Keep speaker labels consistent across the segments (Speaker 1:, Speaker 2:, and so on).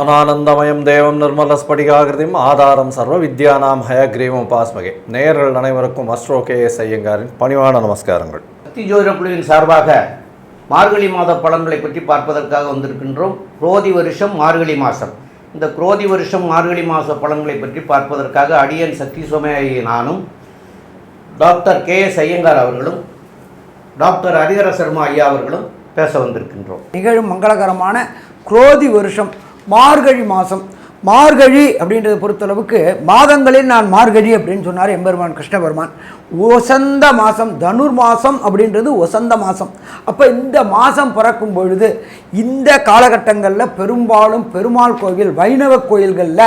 Speaker 1: ஞானானந்தமயம் தேவம் நிர்மலஸ்படிகாகிருதியும் ஆதாரம் சர்வ வித்யானாம் ஹயக்ரீவம் உபாஸ்மகே. நேயர்கள் அனைவருக்கும் அஸ்ட்ரோ கே எஸ் ஐயங்காரின் பணிவான நமஸ்காரங்கள்.
Speaker 2: சக்தி ஜோதிட குழுவின் சார்பாக மார்கழி மாத பலன்களை பற்றி பார்ப்பதற்காக வந்திருக்கின்றோம். குரோதி வருஷம் மார்கழி மாதம் இந்த குரோதி வருஷம் மார்கழி மாத பலன்களை பற்றி பார்ப்பதற்காக அடியன் சக்தி சோமயாயி நானும் டாக்டர் கே எஸ் ஐயங்கார் அவர்களும் டாக்டர் ஹரிஹர சர்மா ஐயா அவர்களும் பேச வந்திருக்கின்றோம்.
Speaker 3: நிகழும் மங்களகரமான குரோதி வருஷம் மார்கழி மாதம் மார்கழி அப்படின்றத பொறுத்தளவுக்கு மாதங்களில் நான் மார்கழி அப்படின்னு சொன்னார் எம்பெருமான் கிருஷ்ணபெருமான். ஒசந்த மாதம் தனுர் மாதம் அப்படின்றது ஒசந்த மாதம் அப்போ இந்த மாதம் பிறக்கும் பொழுது இந்த காலகட்டங்களில் பெரும்பாலும் பெருமாள் கோவில் வைணவ கோயில்களில்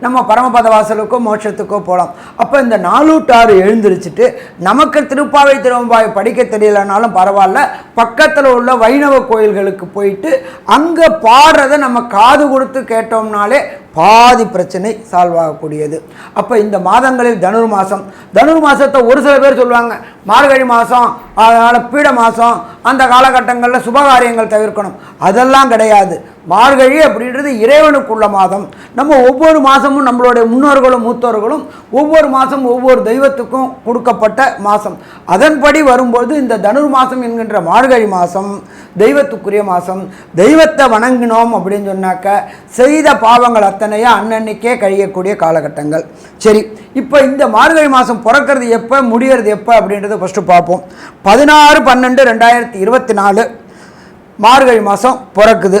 Speaker 3: நம்ம பரமபத வாசலுக்கோ மோட்சத்துக்கோ போகலாம் அப்போ இந்த நாலூட்டாறு எழுந்திரிச்சிட்டு நமக்கு திருப்பாவை திருவம்பாவை படிக்க தெரியலனாலும் பரவாயில்ல. பக்கத்தில் உள்ள வைணவ கோயில்களுக்கு போயிட்டு அங்கே பாடுறதை நம்ம காது கொடுத்து கேட்டோம்னாலே பாதி பிரச்சனை சால்வ் ஆகக்கூடியது. அப்போ இந்த மாதங்களில் தனுர் மாதம் தனுர் மாதத்தை ஒரு சில பேர் சொல்லுவாங்க மார்கழி மாதம் அதனால் பீட மாதம் அந்த காலகட்டங்களில் சுபகாரியங்கள் தவிர்க்கணும். அதெல்லாம் கிடையாது. மார்கழி அப்படின்றது இறைவனுக்குள்ள மாதம். நம்ம ஒவ்வொரு மாதமும் நம்மளுடைய முன்னோர்களும் மூத்தோர்களும் ஒவ்வொரு மாதம் ஒவ்வொரு தெய்வத்துக்கும் கொடுக்கப்பட்ட மாதம் அதன்படி வரும்போது இந்த தனுர் மாதம் என்கின்ற மார்கழி மாதம் தெய்வத்துக்குரிய மாதம் தெய்வத்தை வணங்கினோம் அப்படின்னு சொன்னாக்க செய்த பாவங்கள் சிந்தனையாக அன்னன்னைக்கே கழியக்கூடிய காலகட்டங்கள். சரி இப்போ இந்த மார்கழி மாதம் பிறக்கிறது எப்போ முடியறது எப்போ அப்படின்றத ஃபஸ்ட்டு பார்ப்போம். பதினாறு பன்னெண்டு ரெண்டாயிரத்தி இருபத்தி நாலு மார்கழி மாதம் பிறக்குது.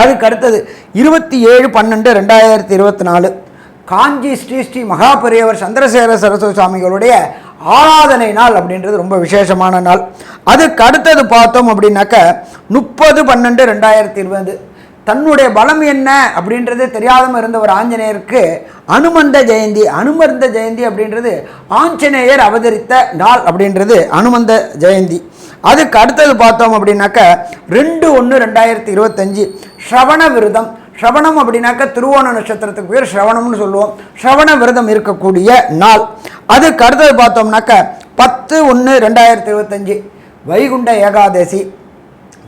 Speaker 3: அதுக்கு அடுத்தது இருபத்தி ஏழு பன்னெண்டு ரெண்டாயிரத்தி இருபத்தி நாலு. காஞ்சி ஸ்ரீ ஸ்ரீ மகாபெரியவர் சந்திரசேகர சரஸ்வதி சுவாமிகளுடைய ஆராதனை நாள் அப்படின்றது ரொம்ப விசேஷமான நாள். அதுக்கு அடுத்தது பார்த்தோம் அப்படின்னாக்க முப்பது பன்னெண்டு ரெண்டாயிரத்தி இருபது. தன்னுடைய பலம் என்ன அப்படின்றதே தெரியாதம இருந்த ஒரு ஆஞ்சநேயருக்கு அனுமந்த ஜெயந்தி அனுமந்த ஜெயந்தி அப்படின்றது ஆஞ்சநேயர் அவதரித்த நாள் அப்படின்றது அனுமந்த ஜெயந்தி. அதுக்கு அடுத்தது பார்த்தோம் அப்படின்னாக்க ரெண்டு ஒன்று ரெண்டாயிரத்தி இருபத்தஞ்சி ஸ்ரவண விரதம். ஸ்ரவணம் அப்படின்னாக்க திருவோண நட்சத்திரத்துக்கு பேர் ஸ்ரவணம்னு சொல்லுவோம். ஸ்ரவண விரதம் இருக்கக்கூடிய நாள். அதுக்கு அடுத்தது பார்த்தோம்னாக்க பத்து ஒன்று ரெண்டாயிரத்தி இருபத்தஞ்சி வைகுண்ட ஏகாதசி.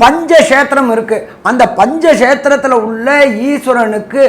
Speaker 3: பஞ்சக்ஷேத்திரம் இருக்குது அந்த பஞ்சக்ஷேத்திரத்தில் உள்ள ஈஸ்வரனுக்கு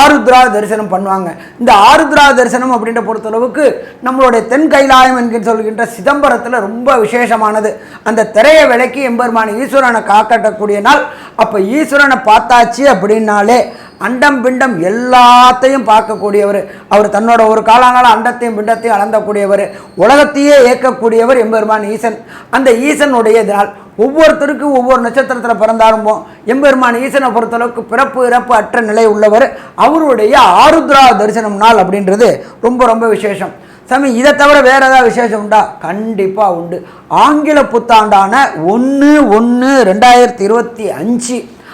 Speaker 3: ஆருத்ரா தரிசனம் பண்ணுவாங்க. இந்த ஆருத்ரா தரிசனம் அப்படின்ற பொறுத்தளவுக்கு நம்மளுடைய தென் கைலாயம் என்கிற சொல்கின்ற சிதம்பரத்தில் ரொம்ப விசேஷமானது. அந்த திரையை விலைக்கு எம்பெருமான ஈஸ்வரனை காக்கட்டக்கூடிய நாள். அப்போ ஈஸ்வரனை பார்த்தாச்சு அப்படின்னாலே அண்டம் பிண்டம் எல்லாத்தையும் பார்க்கக்கூடியவர். அவர் தன்னோட ஒரு காலங்கால அண்டத்தையும் பிண்டத்தையும் அளந்தக்கூடியவர். உலகத்தையே இயக்கக்கூடியவர் எம்பெருமான் ஈசன். அந்த ஈசனுடைய இதனால் ஒவ்வொருத்தருக்கும் ஒவ்வொரு நட்சத்திரத்தில் பிறந்தாலும் எம்பெருமான் ஈசனை பொறுத்தளவுக்கு பிறப்பு இறப்பு அற்ற நிலை உள்ளவர். அவருடைய ஆருத்ரா தரிசனம் நாள் அப்படின்றது ரொம்ப ரொம்ப விசேஷம். சாமி இதை தவிர வேறு ஏதாவது விசேஷம் உண்டா? கண்டிப்பாக உண்டு. ஆங்கில புத்தாண்டான ஒன்று ஒன்று ரெண்டாயிரத்தி இருபத்தி அஞ்சு.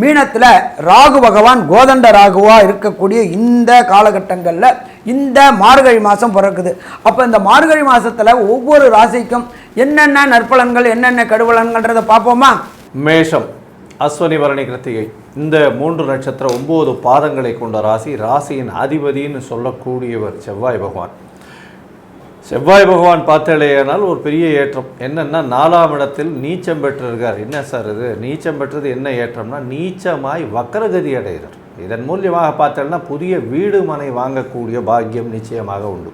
Speaker 3: மீனத்தில் ராகு பகவான் கோதண்ட ராகுவாக இருக்கக்கூடிய இந்த காலகட்டங்களில் இந்த மார்கழி மாதம் பிறக்குது. அப்போ இந்த மார்கழி மாதத்தில் ஒவ்வொரு ராசிக்கும் என்னென்ன நற்பலன்கள் என்னென்ன கடுவலன்கள்ன்றதை பார்ப்போமா?
Speaker 1: மேஷம் அஸ்வனி வரணி கிருத்திகை. இந்த மூன்று நட்சத்திரம் ஒம்பது பாதங்களை கொண்ட ராசி ராசியின் அதிபதின்னு சொல்லக்கூடியவர் செவ்வாய் பகவான். செவ்வாய் பகவான் பார்த்தாலேயானால் ஒரு பெரிய ஏற்றம். என்னென்னா நாலாம் இடத்தில் நீச்சம் பெற்றிருக்கார். என்ன சார் இது? நீச்சம் பெற்றது என்ன ஏற்றம்னா நீச்சமாய் வக்கரகதி அடைகிறார். இதன் மூலியமாக பார்த்தேன்னா புதிய வீடு மனை வாங்கக்கூடிய பாக்கியம் நிச்சயமாக உண்டு.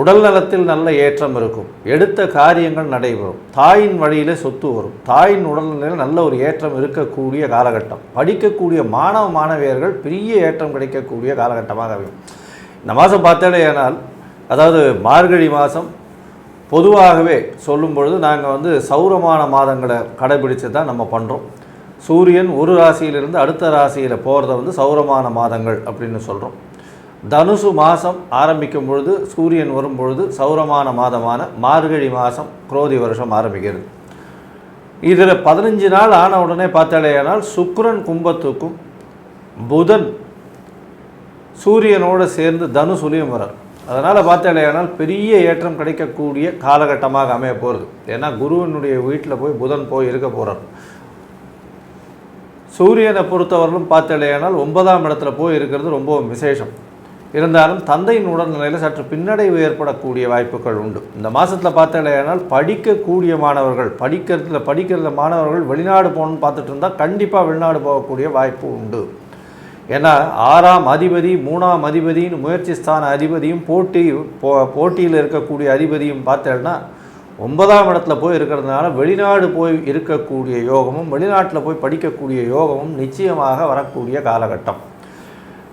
Speaker 1: உடல் நலத்தில் நல்ல ஏற்றம் இருக்கும். எடுத்த காரியங்கள் நடைபெறும். தாயின் வழியில் சொத்து வரும். தாயின் உடல்நிலையில் நல்ல ஒரு ஏற்றம் இருக்கக்கூடிய காலகட்டம். படிக்கக்கூடிய மாணவ மாணவியர்கள் பெரிய ஏற்றம் கிடைக்கக்கூடிய காலகட்டமாக அமையும். இந்த மாதம் பார்த்தேனால் அதாவது மார்கழி மாதம் பொதுவாகவே சொல்லும் பொழுது நாங்கள் வந்து சௌரமான மாதங்களை கடைபிடித்து தான் நம்ம பண்ணுறோம் சூரியன் ஒரு ராசியிலிருந்து அடுத்த ராசியில் போகிறத வந்து சௌரமான மாதங்கள் அப்படின்னு சொல்கிறோம் தனுசு மாதம் ஆரம்பிக்கும் பொழுது சூரியன் வரும் பொழுது சௌரமான மாதமான மார்கழி மாதம் குரோதி வருஷம் ஆரம்பிக்கிறது. இதில் பதினஞ்சு நாள் ஆன உடனே பார்த்தாலேயானால் சுக்ரன் கும்பத்துக்கும் புதன் சூரியனோடு சேர்ந்து தனுசுலையும் வரார். அதனால் பார்த்தேனால் பெரிய ஏற்றம் கிடைக்கக்கூடிய காலகட்டமாக அமைய போகிறது ஏன்னா குருவினுடைய வீட்டில் போய் புதன் போய் இருக்க போகிறார் சூரியனை பொறுத்தவரையிலும் பார்த்தேனால் ஒன்பதாம் இடத்துல போய் இருக்கிறது ரொம்ப விசேஷம். இருந்தாலும் தந்தையின் உடல்நிலையில் சற்று பின்னடைவு ஏற்படக்கூடிய வாய்ப்புகள் உண்டு. இந்த மாதத்தில் பார்த்தேனால் படிக்கக்கூடிய மாணவர்கள் படிக்கிறதுல படிக்கிறத மாணவர்கள் வெளிநாடு போகணும்னு பார்த்துட்டு இருந்தால் கண்டிப்பாக வெளிநாடு போகக்கூடிய வாய்ப்பு உண்டு. ஏன்னா ஆறாம் அதிபதி மூணாம் அதிபதின்னு முயற்சி ஸ்தான அதிபதியும் போட்டி போ போட்டியில் இருக்கக்கூடிய அதிபதியும் பார்த்தேன்னா ஒன்பதாம் இடத்துல போய் இருக்கிறதுனால வெளிநாடு போய் இருக்கக்கூடிய யோகமும் வெளிநாட்டில் போய் படிக்கக்கூடிய யோகமும் நிச்சயமாக வரக்கூடிய காலகட்டம்.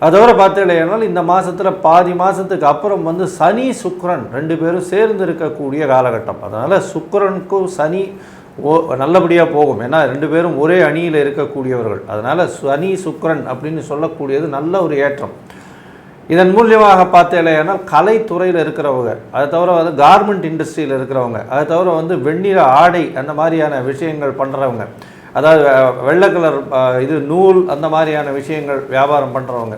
Speaker 1: அதோட தவிர இந்த மாதத்தில் பாதி மாதத்துக்கு அப்புறம் வந்து சனி சுக்ரன் ரெண்டு பேரும் சேர்ந்து இருக்கக்கூடிய காலகட்டம். அதனால் சுக்ரனுக்கும் சனி ஓ நல்லபடியாக போகும். ஏன்னா ரெண்டு பேரும் ஒரே அணியில் இருக்கக்கூடியவர்கள். அதனால் சனி சுக்கரன் அப்படின்னு சொல்லக்கூடியது நல்ல ஒரு ஏற்றம். இதன் மூலியமாக பார்த்தேன்னா கலைத்துறையில் இருக்கிறவங்க அதை தவிர வந்து கார்மெண்ட் இண்டஸ்ட்ரியில் இருக்கிறவங்க அதை தவிர வந்து வெண்ணிற ஆடை அந்த மாதிரியான விஷயங்கள் பண்ணுறவங்க அதாவது வெள்ளை கலர் இது நூல் அந்த மாதிரியான விஷயங்கள் வியாபாரம் பண்ணுறவங்க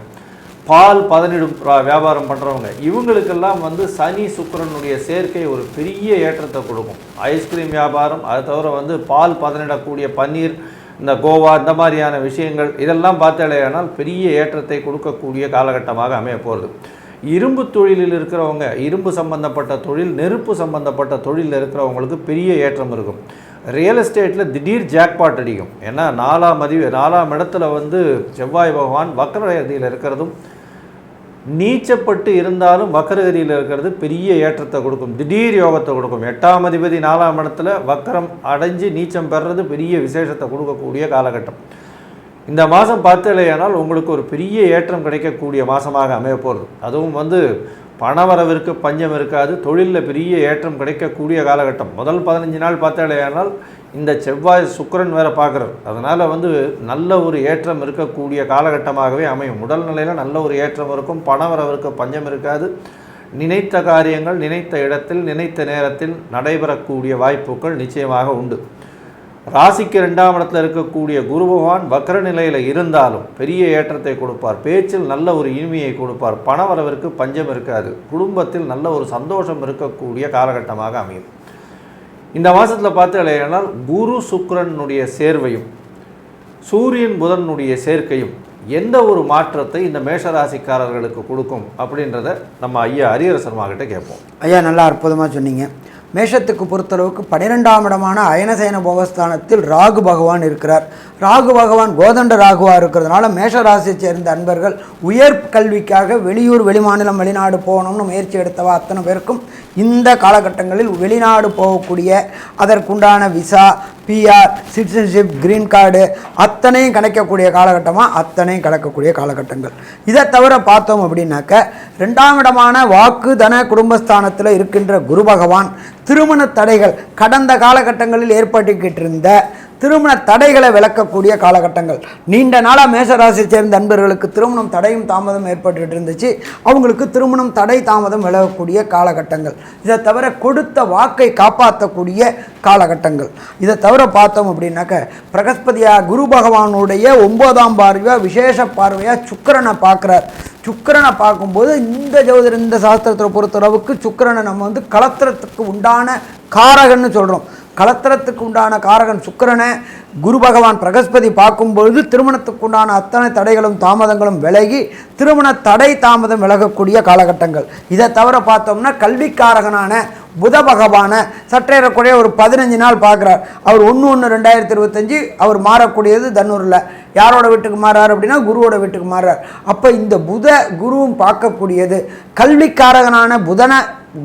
Speaker 1: பால் பதனிடும் வியாபாரம் பண்ணுறவங்க இவங்களுக்கெல்லாம் வந்து சனி சுக்கிரனுடைய சேர்க்கை ஒரு பெரிய ஏற்றத்தை கொடுக்கும். ஐஸ்கிரீம் வியாபாரம் அதை தவிர வந்து பால் பதனிடக்கூடிய பன்னீர் இந்த கோவா இந்த மாதிரியான விஷயங்கள் இதெல்லாம் பார்த்தாலேயானால் பெரிய ஏற்றத்தை கொடுக்கக்கூடிய காலகட்டமாக அமைய போகிறது இரும்பு தொழிலில் இருக்கிறவங்க இரும்பு சம்பந்தப்பட்ட தொழில் நெருப்பு சம்பந்தப்பட்ட தொழிலில் இருக்கிறவங்களுக்கு பெரிய ஏற்றம் இருக்கும். ரியல் எஸ்டேட்டில் திடீர் ஜாக்பாட் அடிக்கும். ஏன்னா நாலாம் மதிவு நாலாம் இடத்துல வந்து செவ்வாய் பகவான் வக்கரகதியில் இருக்கிறதும் நீச்சப்பட்டு இருந்தாலும் வக்கரகதியில் இருக்கிறது பெரிய ஏற்றத்தை கொடுக்கும். திடீர் யோகத்தை கொடுக்கும். எட்டாம் அதிபதி நாலாம் இடத்துல வக்கரம் அடைஞ்சு நீச்சம் பெறுறது பெரிய விசேஷத்தை கொடுக்கக்கூடிய காலகட்டம். இந்த மாதம் பார்த்தலையானால் உங்களுக்கு ஒரு பெரிய ஏற்றம் கிடைக்கக்கூடிய மாதமாக அமையப்போகிறது அதுவும் வந்து பணவரவிற்கு பஞ்சம் இருக்காது. தொழிலில் பெரிய ஏற்றம் கிடைக்கக்கூடிய காலகட்டம். முதல் பதினஞ்சு நாள் பார்த்தாலேயானால் இந்த செவ்வாய் சுக்கிரன் வேற பார்க்குறார். அதனால் வந்து நல்ல ஒரு ஏற்றம் இருக்கக்கூடிய காலகட்டமாகவே அமையும். உடல் நிலையில் நல்ல ஒரு ஏற்றம் இருக்கும். பணவரவிற்கு பஞ்சம் இருக்காது. நினைத்த காரியங்கள் நினைத்த இடத்தில் நினைத்த நேரத்தில் நடைபெறக்கூடிய வாய்ப்புகள் நிச்சயமாக உண்டு. ராசிக்கு ரெண்டாம் இடத்துல இருக்கக்கூடிய குரு பகவான் வக்ர நிலையில் இருந்தாலும் பெரிய ஏற்றத்தை கொடுப்பார். பேச்சில் நல்ல ஒரு இனிமையை கொடுப்பார். பணவரவிற்கு பஞ்சம் இருக்காது. குடும்பத்தில் நல்ல ஒரு சந்தோஷம் இருக்கக்கூடிய காலகட்டமாக அமையும். இந்த மாதத்தில் பார்த்து இல்லையானால் குரு சுக்கரனுடைய சேர்வையும் சூரியன் புதனுடைய சேர்க்கையும் எந்த ஒரு மாற்றத்தை இந்த மேஷராசிக்காரர்களுக்கு கொடுக்கும் அப்படின்றத நம்ம ஐயா ஹரியரசர்மா கிட்ட கேட்போம்.
Speaker 3: ஐயா நல்லா அற்புதமாக சொன்னீங்க. மேஷத்துக்கு பொறுத்தளவுக்கு பன்னிரெண்டாம் இடமான அயனசேன போகஸ்தானத்தில் ராகு பகவான் இருக்கிறார். ராகு பகவான் கோதண்ட ராகுவா இருக்கிறதுனால மேஷ ராசியை சேர்ந்த அன்பர்கள் உயர் கல்விக்காக வெளியூர் வெளிமாநிலம் வெளிநாடு போகணும்னு முயற்சி எடுத்தவா அத்தனை பேருக்கும் இந்த காலகட்டங்களில் வெளிநாடு போகக்கூடிய அதற்குண்டான visa PR citizenship green card அத்தனையும் கிடைக்கக்கூடிய காலகட்டமாக அத்தனையும் கிடக்கக்கூடிய காலகட்டங்கள். இதை தவிர பார்த்தோம் அப்படின்னாக்க ரெண்டாம் இடமான வாக்கு தன குடும்பஸ்தானத்தில் இருக்கின்ற குரு பகவான் திருமண தடைகள் கடந்த காலகட்டங்களில் ஏற்பட்டுக்கிட்டு இருந்த திருமண தடைகளை விளக்கக்கூடிய காலகட்டங்கள். நீண்ட நாளாக மேசராசியை சேர்ந்த நண்பர்களுக்கு திருமணம் தடையும் தாமதம் ஏற்பட்டுக்கிட்டு இருந்துச்சு. அவங்களுக்கு திருமணம் தடை தாமதம் விலகக்கூடிய காலகட்டங்கள். இதை தவிர கொடுத்த வாக்கை காப்பாற்றக்கூடிய காலகட்டங்கள். இதை தவிர பார்த்தோம் அப்படின்னாக்க பிரகஸ்பதியாக குரு பகவானுடைய ஒன்பதாம் பார்வையாக விசேஷ பார்வையாக சுக்கரனை பார்க்குறார். சுக்கரனை பார்க்கும்போது இந்த ஜோதிட இந்த சாஸ்திரத்தை பொறுத்தளவுக்கு சுக்கரனை நம்ம வந்து கலத்திரத்துக்கு உண்டான காரகன்னு சொல்கிறோம் கலத்திரத்துக்கு உண்டான காரகன் சுக்கிரனை குரு பகவான் பிரகஸ்பதி பார்க்கும்பொழுது திருமணத்துக்கு உண்டான அத்தனை தடைகளும் தாமதங்களும் விலகி திருமண தடை தாமதம் விலகக்கூடிய காலகட்டங்கள். இதை தவிர பார்த்தோம்னா கல்விக்காரகனான புத பகவானை சற்றேறக்குறைய ஒரு பதினஞ்சு நாள் பார்க்குறார். அவர் ஒன்று ஒன்று ரெண்டாயிரத்தி இருபத்தஞ்சி அவர் மாறக்கூடியது தன்னூரில். யாரோட வீட்டுக்கு மாறார் அப்படின்னா குருவோட வீட்டுக்கு மாறார். அப்போ இந்த புத குருவும் பார்க்கக்கூடியது. கல்விக்காரகனான புதனை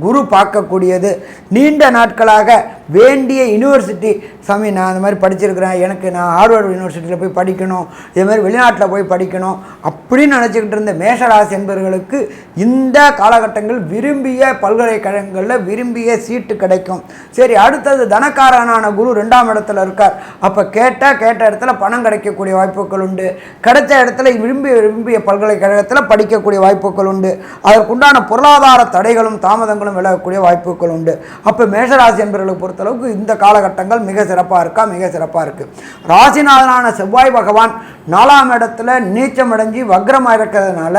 Speaker 3: குரு பார்க்கக்கூடியது. நீண்ட நாட்களாக வேண்டிய யூனிவர்சிட்டி சாமி நான் அந்த மாதிரி படிச்சிருக்கிறேன். எனக்கு நான் ஹார்வர்டு யூனிவர்சிட்டியில் போய் படிக்கணும். இதே மாதிரி வெளிநாட்டில் போய் படிக்கணும். அப்படின்னு நினச்சிக்கிட்டு இருந்த மேஷராசி என்பவர்களுக்கு இந்த காலகட்டங்கள் விரும்பிய பல்கலைக்கழகங்களில் விரும்பிய சீட்டு கிடைக்கும். சரி அடுத்தது தனக்காரனான குரு ரெண்டாம் இடத்துல இருக்கார். அப்போ கேட்டால் கேட்ட இடத்துல பணம் கிடைக்கக்கூடிய வாய்ப்புகள் உண்டு. கிடைச்ச இடத்துல விரும்பிய விரும்பிய பல்கலைக்கழகத்தில் படிக்கக்கூடிய வாய்ப்புகள் உண்டு. அதற்குண்டான பொருளாதார தடைகளும் தாமதங்களும் விலகக்கூடிய வாய்ப்புகள் உண்டு. அப்போ மேஷராசி என்பவர்களை பொறுத்தளவுக்கு இந்த காலகட்டங்கள் மிக சிறப்பாக இருக்கா? மிக சிறப்பாக இருக்குது ராசிநாதனான செவ்வாய் பகவான் நாலாம் இடத்துல நீச்சம் அடைஞ்சு வக்ரமாக இருக்கிறதுனால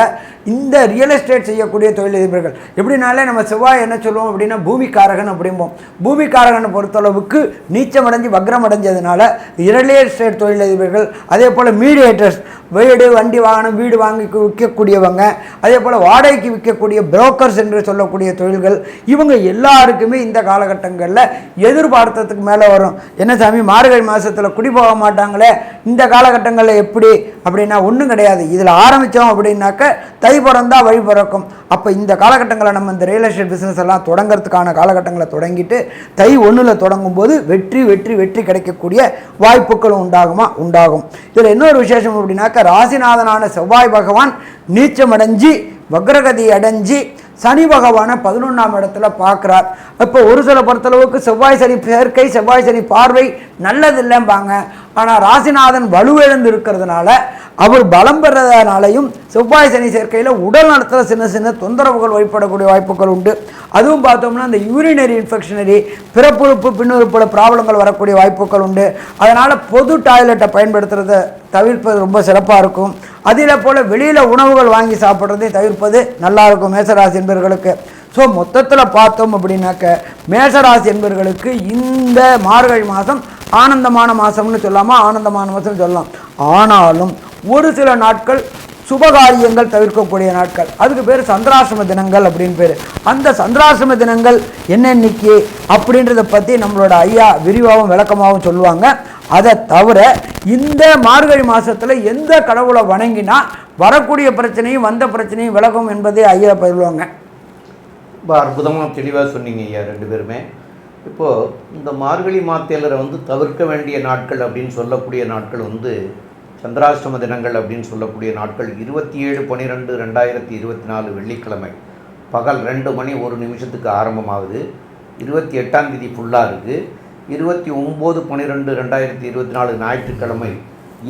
Speaker 3: இந்த ரியல் எஸ்டேட் செய்யக்கூடிய தொழிலதிபர்கள். எப்படினாலே நம்ம செவ்வாய் என்ன சொல்லுவோம் அப்படின்னா பூமிக்காரகன் அப்படிம்போம். பூமிக்காரகனை பொறுத்தளவுக்கு நீச்சம் அடைஞ்சு வக்ரம் அடைஞ்சதுனால ரியல் எஸ்டேட் தொழிலதிபர்கள் அதே போல் மீடியேட்டர்ஸ் வீடு வண்டி வாகனம் வீடு வாங்கி விற்கக்கூடியவங்க அதே போல் வாடகைக்கு விற்கக்கூடிய புரோக்கர்ஸ் என்று சொல்லக்கூடிய தொழில்கள் நபர்கள் இவங்க எல்லாருக்குமே இந்த காலகட்டங்களில் எதிர்பார்த்ததுக்கு மேலே வரும். என்ன சாமி மார்கழி மாதத்தில் குடி போக மாட்டாங்களே? இந்த காலகட்டங்களில் எப்படி? அப்படின்னா ஒன்றும் கிடையாது. இதில் ஆரம்பித்தோம் அப்படின்னாக்க தை பிறந்தா வழி பிறக்கும். அப்போ இந்த காலகட்டங்களில் நம்ம இந்த ரியல் எஸ்டேட் பிஸ்னஸ் எல்லாம் தொடங்கிறதுக்கான காலகட்டங்களை தொடங்கிட்டு தை ஒன்றில் தொடங்கும் போது வெற்றி வெற்றி வெற்றி கிடைக்கக்கூடிய வாய்ப்புகளும் உண்டாகுமா? உண்டாகும். இதில் இன்னொரு விசேஷம் அப்படின்னாக்க ராசிநாதனான செவ்வாய் பகவான் நீச்சமடைஞ்சி வக்ரகதி அடைஞ்சி சனி பகவானை பதினொன்றாம் இடத்துல பார்க்குறார். இப்போ ஒரு சில பொறுத்தளவுக்கு செவ்வாய் சனி சேர்க்கை செவ்வாய் சனி பார்வை நல்லதில்லைம்பாங்க. ஆனால் ராசிநாதன் வலுவிழந்து இருக்கிறதுனால அவர் பலம் பெறதுனாலையும் செவ்வாய் சனி சேர்க்கையில் உடல் நலத்தில் சின்ன சின்ன தொந்தரவுகள் வழிபடக்கூடிய வாய்ப்புகள் உண்டு. அதுவும் பார்த்தோம்னா இந்த யூரினரி இன்ஃபெக்ஷனரி பிறப்புறுப்பு பின்னுறுப்புல ப்ராப்ளங்கள் வரக்கூடிய வாய்ப்புகள் உண்டு. அதனால் பொது டாய்லெட்டை பயன்படுத்துறதை தவிர்ப்பது ரொம்ப சிறப்பாக இருக்கும். அதில் போல் வெளியில் உணவுகள் வாங்கி சாப்பிட்றதை தவிர்ப்பது நல்லாயிருக்கும் மேசராசி என்பவர்களுக்கு ஸோ மொத்தத்தில் பார்த்தோம் அப்படின்னாக்க மேசராசி என்பவர்களுக்கு இந்த மார்கழி மாதம் ஆனந்தமான மாதம்னு சொல்லாமா? ஆனந்தமான மாதம்னு சொல்லலாம். ஆனாலும் ஒரு சில நாட்கள் சுபகாரியங்கள் தவிர்க்கக்கூடிய நாட்கள். அதுக்கு பேர் சந்திராசிரம தினங்கள் அப்படின்னு பேர். அந்த சந்திராசிரம தினங்கள் என்னென்னைக்கு அப்படின்றத பற்றி நம்மளோட ஐயா விரிவாகவும் விளக்கமாகவும் சொல்லுவாங்க. அதை தவிர இந்த மார்கழி மாதத்தில் எந்த கடவுளை வணங்கினா வரக்கூடிய பிரச்சனையும் வந்த பிரச்சனையும் விலகும் என்பதே ஐயா பயிர்வாங்க
Speaker 2: ரொம்ப அற்புதமாக தெளிவாக சொன்னீங்க ஐயா ரெண்டு பேருமே. இப்போது இந்த மார்கழி மாத்தேலரை வந்து தவிர்க்க வேண்டிய நாட்கள் அப்படின்னு சொல்லக்கூடிய நாட்கள் வந்து சந்திராஷ்டம தினங்கள் அப்படின்னு சொல்லக்கூடிய நாட்கள் இருபத்தி ஏழு பன்னிரெண்டு ரெண்டாயிரத்தி இருபத்தி நாலு வெள்ளிக்கிழமை. பகல் ரெண்டு மணி ஒரு நிமிஷத்துக்கு ஆரம்பமாகுது. இருபத்தி எட்டாம் தேதி ஃபுல்லாக இருக்குது இருபத்தி ஒம்பது பன்னிரெண்டு ரெண்டாயிரத்தி இருபத்தி நாலு ஞாயிற்றுக்கிழமை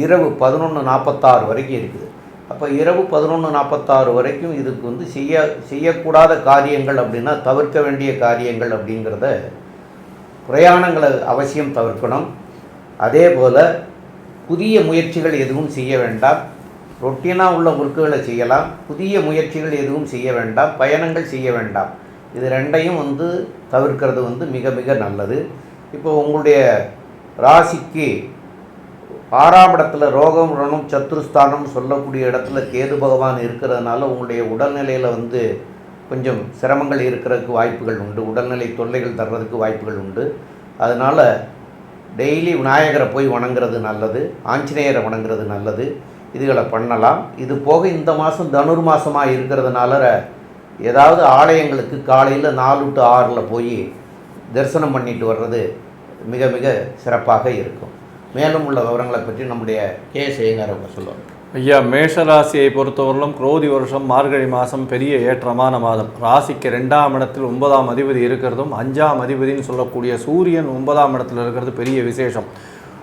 Speaker 2: இரவு பதினொன்று நாற்பத்தாறு வரைக்கும் இருக்குது. அப்போ இரவு பதினொன்று நாற்பத்தாறு வரைக்கும் இதுக்கு வந்து செய்ய செய்யக்கூடாத காரியங்கள் அப்படின்னா தவிர்க்க வேண்டிய காரியங்கள் அப்படிங்கிறத பிரயாணங்களை அவசியம் தவிர்க்கணும். அதே போல் புதிய முயற்சிகள் எதுவும் செய்ய வேண்டாம். ரொட்டீனாக உள்ள ஒர்க்குகளை செய்யலாம். புதிய முயற்சிகள் எதுவும் செய்ய வேண்டாம். பயணங்கள் செய்ய வேண்டாம். இது ரெண்டையும் வந்து தவிர்க்கிறது வந்து மிக மிக நல்லது. இப்போ உங்களுடைய ராசிக்கு ஆறாம் இடத்துல ரோகம் ரணம் சத்துருஸ்தானம் சொல்லக்கூடிய இடத்துல கேது பகவான் இருக்கிறதுனால உங்களுடைய உடல்நிலையில் வந்து கொஞ்சம் சிரமங்கள் இருக்கிறதுக்கு வாய்ப்புகள் உண்டு. உடல்நிலை தொல்லைகள் தர்றதுக்கு வாய்ப்புகள் உண்டு. அதனால் டெய்லி விநாயகரை போய் வணங்குறது நல்லது. ஆஞ்சநேயரை வணங்குறது நல்லது. இதுகளை பண்ணலாம். இது போக இந்த மாதம் தனுர் மாதமாக இருக்கிறதுனால ஏதாவது ஆலயங்களுக்கு காலையில் நாலு டு ஆறில் போய் தரிசனம் பண்ணிட்டு வர்றது மிக மிக சிறப்பாக இருக்கும். மேலும் உள்ள விவரங்களை பற்றி நம்முடைய கே. சேகர் அவங்க சொல்லுவாங்க.
Speaker 1: ஐயா மேஷராசியை பொறுத்தவரையிலும் குரோதி வருஷம் மார்கழி மாதம் பெரிய ஏற்றமான மாதம். ராசிக்கு ரெண்டாம் இடத்தில் ஒன்பதாம் அதிபதி இருக்கிறதும் அஞ்சாம் அதிபதின்னு சொல்லக்கூடிய சூரியன் ஒன்பதாம் இடத்துல இருக்கிறது பெரிய விசேஷம்.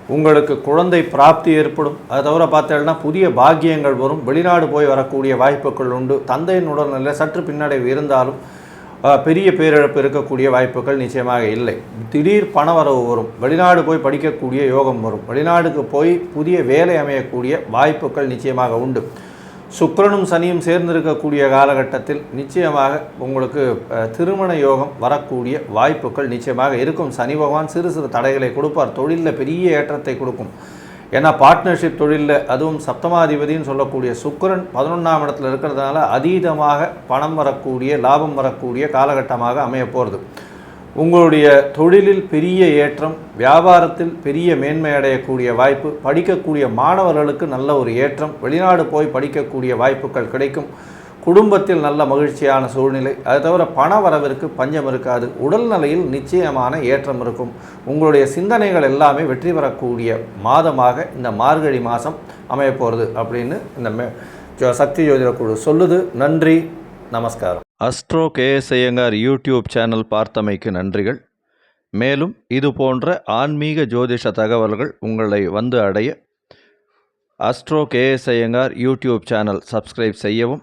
Speaker 1: உங்களுக்கு குழந்தை பிராப்தி ஏற்படும். அதை தவிர பார்த்தேன்னா புதிய பாக்கியங்கள் வரும். வெளிநாடு போய் வரக்கூடிய வாய்ப்புகள் உண்டு. தந்தையின் உடல்நிலை சற்று பின்னடைவு இருந்தாலும் பெரிய பேரிழப்பு இருக்கக்கூடிய வாய்ப்புகள் நிச்சயமாக இல்லை. திடீர் பணவரவு வரும். வெளிநாடு போய் படிக்கக்கூடிய யோகம் வரும். வெளிநாடுக்கு போய் புதிய வேலை அமையக்கூடிய வாய்ப்புகள் நிச்சயமாக உண்டு. சுக்கிரனும் சனியும் சேர்ந்திருக்கக்கூடிய காலகட்டத்தில் நிச்சயமாக உங்களுக்கு திருமண யோகம் வரக்கூடிய வாய்ப்புகள் நிச்சயமாக இருக்கும். சனி பகவான் சிறு சிறு தடைகளை கொடுப்பார். தொழிலில் பெரிய ஏற்றத்தை கொடுக்கும். ஏன்னா பார்ட்னர்ஷிப் தொழிலில் அதுவும் சப்தமாதிபதின்னு சொல்லக்கூடிய சுக்கிரன் பதினொன்றாம் இடத்துல இருக்கிறதுனால அதீதமாக பணம் வரக்கூடிய லாபம் வரக்கூடிய காலகட்டமாக அமைய போகிறது உங்களுடைய தொழிலில் பெரிய ஏற்றம் வியாபாரத்தில் பெரிய மேன்மை அடையக்கூடிய வாய்ப்பு படிக்கக்கூடிய மாணவர்களுக்கு நல்ல ஒரு ஏற்றம் வெளிநாடு போய் படிக்கக்கூடிய வாய்ப்புகள் கிடைக்கும். குடும்பத்தில் நல்ல மகிழ்ச்சியான சூழ்நிலை. அது தவிர பண வரவிற்கு பஞ்சம் இருக்காது. உடல்நிலையில் நிச்சயமான ஏற்றம் இருக்கும். உங்களுடைய சிந்தனைகள் எல்லாமே வெற்றி பெறக்கூடிய மாதமாக இந்த மார்கழி மாதம் அமைய போகிறது அப்படின்னு இந்த மே ஜோ- சக்தி ஜோதிட குழு சொல்லுது. நன்றி. நமஸ்காரம். Astro KS Iyengar YouTube channel பார்த்தமைக்கு நன்றிகள். மேலும் இது போன்ற ஆன்மீக ஜோதிஷ தகவல்கள் உங்களை வந்து அடைய astro KS Iyengar YouTube channel subscribe செய்யவும்